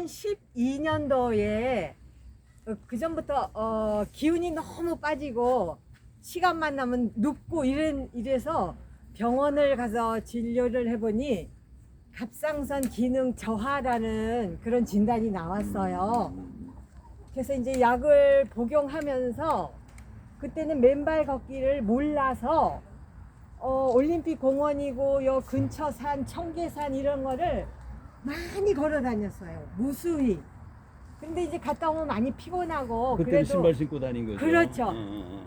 2012년도에 그 전부터 어, 기운이 너무 빠지고 시간만 나면 눕고 이런 이래서 병원을 가서 진료를 해보니 갑상선 기능 저하라는 그런 진단이 나왔어요. 그래서 이제 약을 복용하면서 그때는 맨발 걷기를 몰라서 어, 올림픽 공원이고 요 근처 산 청계산 이런 거를 많이 걸어 다녔어요. 무수히. 근데 이제 갔다 오면 많이 피곤하고 그때 그래도 신발 신고 다닌 거죠. 그렇죠. 어, 어,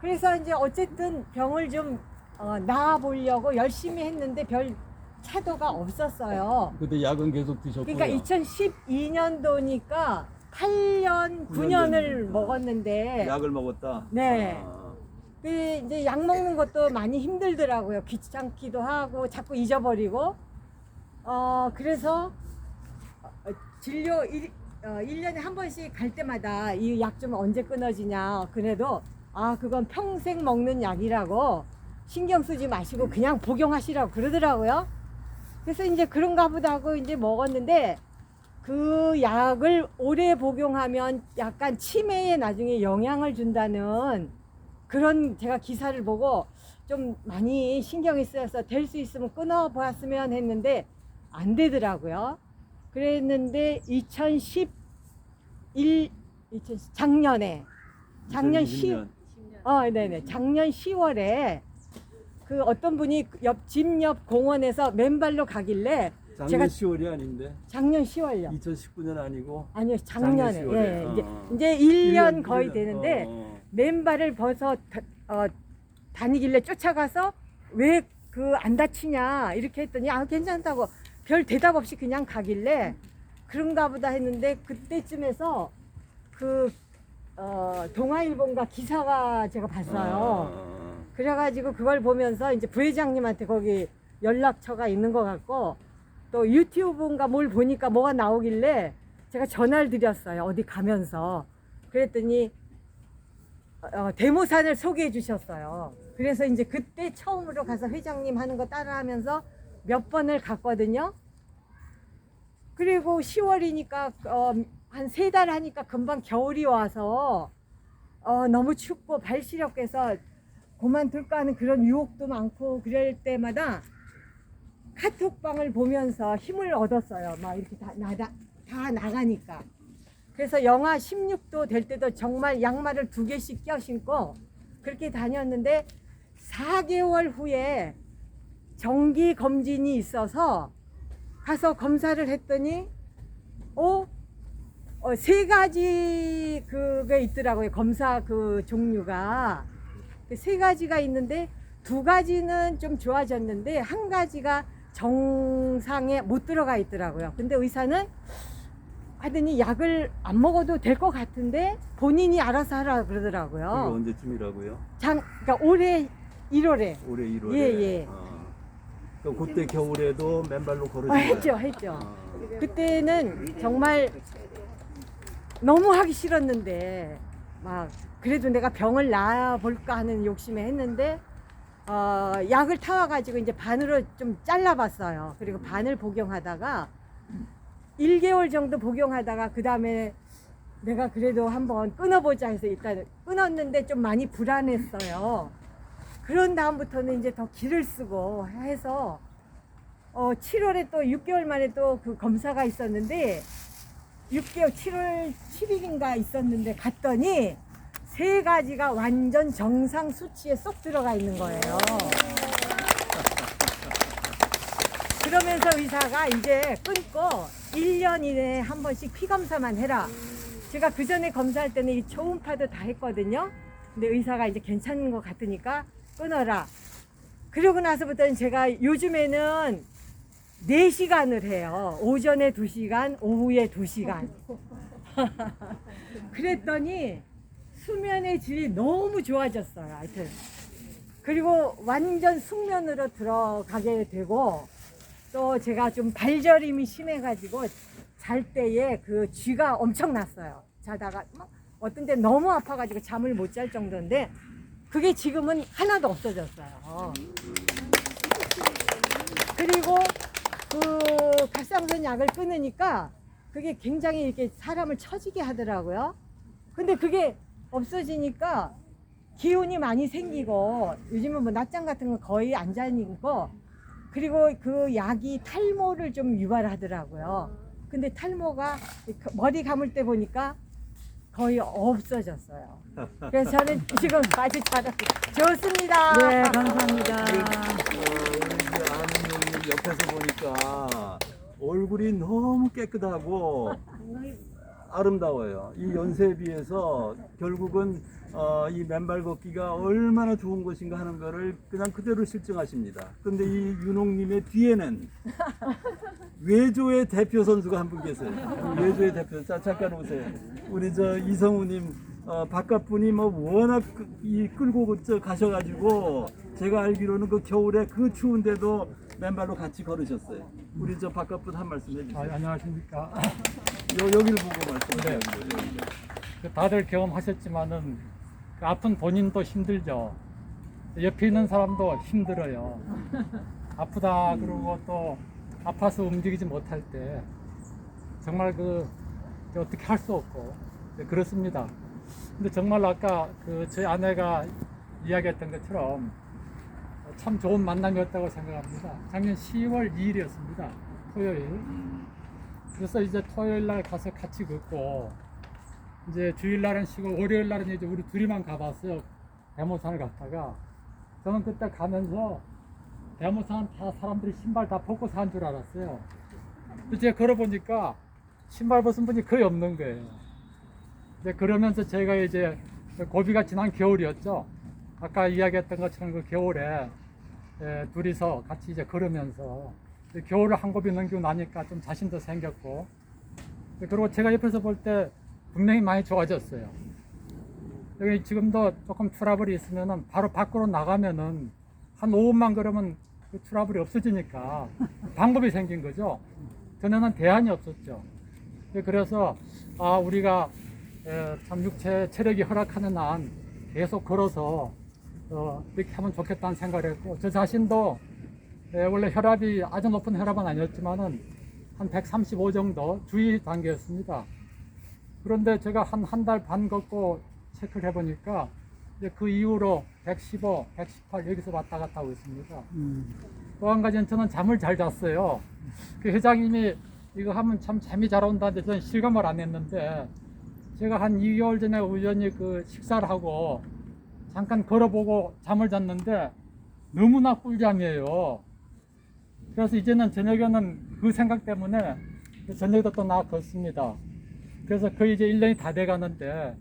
그래서 이제 어쨌든 병을 좀 어, 나아 보려고 열심히 했는데 별 차도가 없었어요. 어. 그때 약은 계속 드셨고요. 그러니까 2012년도니까 8년, 9년을 먹었는데 약을 먹었다. 네. 아, 그 이제 약 먹는 것도 많이 힘들더라고요. 귀찮기도 하고 자꾸 잊어버리고. 어 그래서 어, 진료 일, 어, 1년에 한 번씩 갈 때마다 이 약 좀 언제 끊어지냐. 그래도 아 그건 평생 먹는 약이라고 신경 쓰지 마시고 그냥 복용하시라고 그러더라고요. 그래서 이제 그런가 보다 하고 이제 먹었는데 그 약을 오래 복용하면 약간 치매에 나중에 영향을 준다는 그런 제가 기사를 보고 좀 많이 신경이 쓰여서 될 수 있으면 끊어 보았으면 했는데 안 되더라고요. 그랬는데 2011 2010 작년에 작년 10 2020년. 어, 네네. 작년 10월에 그 어떤 분이 옆 집 옆 공원에서 맨발로 가길래 작년 제가 10월이 아닌데 작년 10월요. 2019년 아니고 아니요, 작년에. 작년 10월에. 예, 이제, 어. 이제 1년 1년, 거의 1년. 되는데 어, 맨발을 벗어 다, 어, 다니길래 쫓아가서 왜 그 안 다치냐 이렇게 했더니 아 괜찮다고 별 대답 없이 그냥 가길래 그런가 보다 했는데 그때쯤에서 그 어, 동아일본가 기사가 제가 어, 봤어요. 어, 그래가지고 그걸 보면서 이제 부회장님한테 거기 연락처가 있는 것 같고 또 유튜브인가 뭘 보니까 뭐가 나오길래 제가 전화를 드렸어요. 어디 가면서. 그랬더니 어, 데모산을 소개해 주셨어요. 그래서 이제 그때 처음으로 가서 회장님 하는 거 따라하면서 몇 번을 갔거든요. 그리고 10월이니까 어, 한 세 달 하니까 금방 겨울이 와서 어, 너무 춥고 발 시렵해서 그만둘까 하는 그런 유혹도 많고 그럴 때마다 카톡방을 보면서 힘을 얻었어요. 막 이렇게 다, 나 다, 다 나가니까. 그래서 영하 16도 될 때도 정말 양말을 두 개씩 껴 신고 그렇게 다녔는데 4개월 후에 정기 검진이 있어서 가서 검사를 했더니 어, 어, 세 가지 그게 있더라고요. 검사 그 종류가. 그세 가지가 있는데 두 가지는 좀 좋아졌는데 한 가지가 정상에 못 들어가 있더라고요. 근데 의사는 하더니 약을 안 먹어도 될 것 같은데 본인이 알아서 하라 그러더라고요. 언제쯤이라고요? 장, 그러니까 올해 1월에 올해 1월에. 예, 예. 그 럼 그때 겨울에도 맨발로 걸으신 어, 거예요? 했죠, 했죠. 아, 그때는 정말 너무 하기 싫었는데 막 그래도 내가 병을 나아 볼까 하는 욕심에 했는데 어, 약을 타와가지고 이제 반으로 좀 잘라봤어요. 그리고 반을 복용하다가 1개월 정도 복용하다가 그 다음에 내가 그래도 한번 끊어보자 해서 일단 끊었는데 좀 많이 불안했어요. 그런 다음부터는 이제 더 기를 쓰고 해서 어, 7월에 또 6개월 만에 또 그 검사가 있었는데 6개월 7월 7일인가 있었는데 갔더니 세 가지가 완전 정상 수치에 쏙 들어가 있는 거예요. 그러면서 의사가 이제 끊고 1년 이내에 한 번씩 피 검사만 해라. 제가 그 전에 검사할 때는 이 초음파도 다 했거든요. 근데 의사가 이제 괜찮은 것 같으니까 끊어라. 그러고 나서부터는 제가 요즘에는 4시간을 해요. 오전에 2시간, 오후에 2시간. 그랬더니 수면의 질이 너무 좋아졌어요. 하여튼. 그리고 완전 숙면으로 들어가게 되고 또 제가 좀 발저림이 심해가지고 잘 때에 그 쥐가 엄청 났어요. 자다가 막 어떤 때 너무 아파가지고 잠을 못 잘 정도인데 그게 지금은 하나도 없어졌어요. 그리고 그 갑상선 약을 끊으니까 그게 굉장히 이렇게 사람을 처지게 하더라고요. 근데 그게 없어지니까 기운이 많이 생기고 요즘은 뭐 낮잠 같은 거 거의 안 자니고 그리고 그 약이 탈모를 좀 유발하더라고요. 근데 탈모가 그 머리 감을 때 보니까 거의 없어졌어요. 그래서 저는 지금 아주 잘하고 좋습니다. 네, 감사합니다. 어, 우리 이제 아는 형님 옆에서 보니까 얼굴이 너무 깨끗하고 아름다워요. 이 연세에 비해서 결국은 어, 이 맨발 걷기가 얼마나 좋은 것인가 하는 거를 그냥 그대로 실증하십니다. 근데 이 윤홍님의 뒤에는 외조의 대표 선수가 한 분 계세요. 외조의 대표. 자, 잠깐 오세요. 우리 저 이성우님 어, 바깥 분이 뭐 워낙 그- 이 끌고 저 가셔가지고 제가 알기로는 그 겨울에 그 추운데도 맨발로 같이 걸으셨어요. 우리 저 바깥분 한 말씀 아, 해주세요. 안녕하십니까. 요, 여기를 보고 말씀하세요. 여기. 그 다들 경험하셨지만은 그 아픈 본인도 힘들죠. 옆에 있는 사람도 힘들어요. 아프다 그러고 또 아파서 움직이지 못할 때 정말 그 어떻게 할 수 없고 네, 그렇습니다. 근데 정말 아까 그 저희 아내가 이야기했던 것처럼 참 좋은 만남이었다고 생각합니다. 작년 10월 2일이었습니다. 토요일. 그래서 이제 토요일 날 가서 같이 걷고 이제 주일 날은 쉬고 월요일 날은 이제 우리 둘이만 가봤어요. 대모산을 갔다가 저는 그때 가면서 대모산 다 사람들이 신발 다 벗고 산 줄 알았어요. 제가 걸어보니까 신발 벗은 분이 거의 없는 거예요. 이제 그러면서 제가 이제 고비가 지난 겨울이었죠. 아까 이야기했던 것처럼 그 겨울에 예, 둘이서 같이 이제 걸으면서 겨울을 한 고비 넘기고 나니까 좀 자신도 생겼고 그리고 제가 옆에서 볼 때 분명히 많이 좋아졌어요. 여기 지금도 조금 트러블이 있으면은 바로 밖으로 나가면은 한 5분만 걸으면 그 트러블이 없어지니까 방법이 생긴 거죠. 전에는 대안이 없었죠. 그래서 아 우리가 에, 참 육체 체력이 허락하는 한 계속 걸어서 어, 이렇게 하면 좋겠다는 생각을 했고 저 자신도 에, 원래 혈압이 아주 높은 혈압은 아니었지만은 한 135 정도 주의 단계였습니다. 그런데 제가 한 한 달 반 걷고 체크를 해보니까 이제 그 이후로 115, 118 여기서 왔다 갔다 하고 있습니다. 음, 또한 가지는 저는 잠을 잘 잤어요. 그 회장님이 이거 하면 참 잠이 잘 온다는데 저는 실감을 안 했는데 제가 한 2개월 전에 우연히 그 식사를 하고 잠깐 걸어보고 잠을 잤는데 너무나 꿀잠이에요. 그래서 이제는 저녁에는 그 생각 때문에 저녁에도 또 나와 걷습니다. 그래서 거의 이제 1년이 다 돼 가는데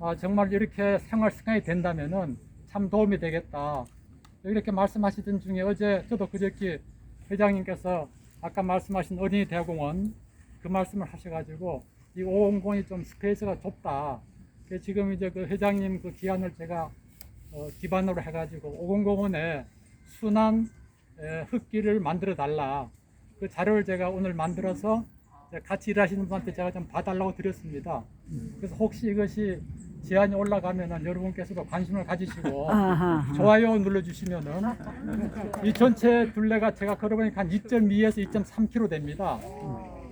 아, 정말 이렇게 생활 습관이 된다면은 참 도움이 되겠다. 이렇게 말씀하시던 중에 어제 저도 그저께 회장님께서 아까 말씀하신 어린이 대공원 그 말씀을 하셔가지고 이 550이 좀 스페이스가 좁다. 지금 이제 그 회장님 그 기한을 제가 어, 기반으로 해가지고 550원에 순환 에, 흙길을 만들어 달라. 그 자료를 제가 오늘 만들어서 같이 일하시는 분한테 제가 좀 봐달라고 드렸습니다. 그래서 혹시 이것이 제한이 올라가면은 여러분께서도 관심을 가지시고 아하. 좋아요 눌러주시면은 이 전체 둘레가 제가 걸어보니까 한 2.2에서 2.3km 됩니다.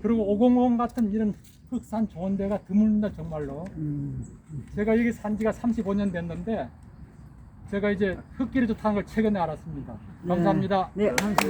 그리고 505 같은 이런 흑산 좋은 데가 드뭅니다 정말로. 음, 제가 여기 산 지가 35년 됐는데 제가 이제 흙길이 좋다는 걸 최근에 알았습니다. 감사합니다. 네, 감사합니다.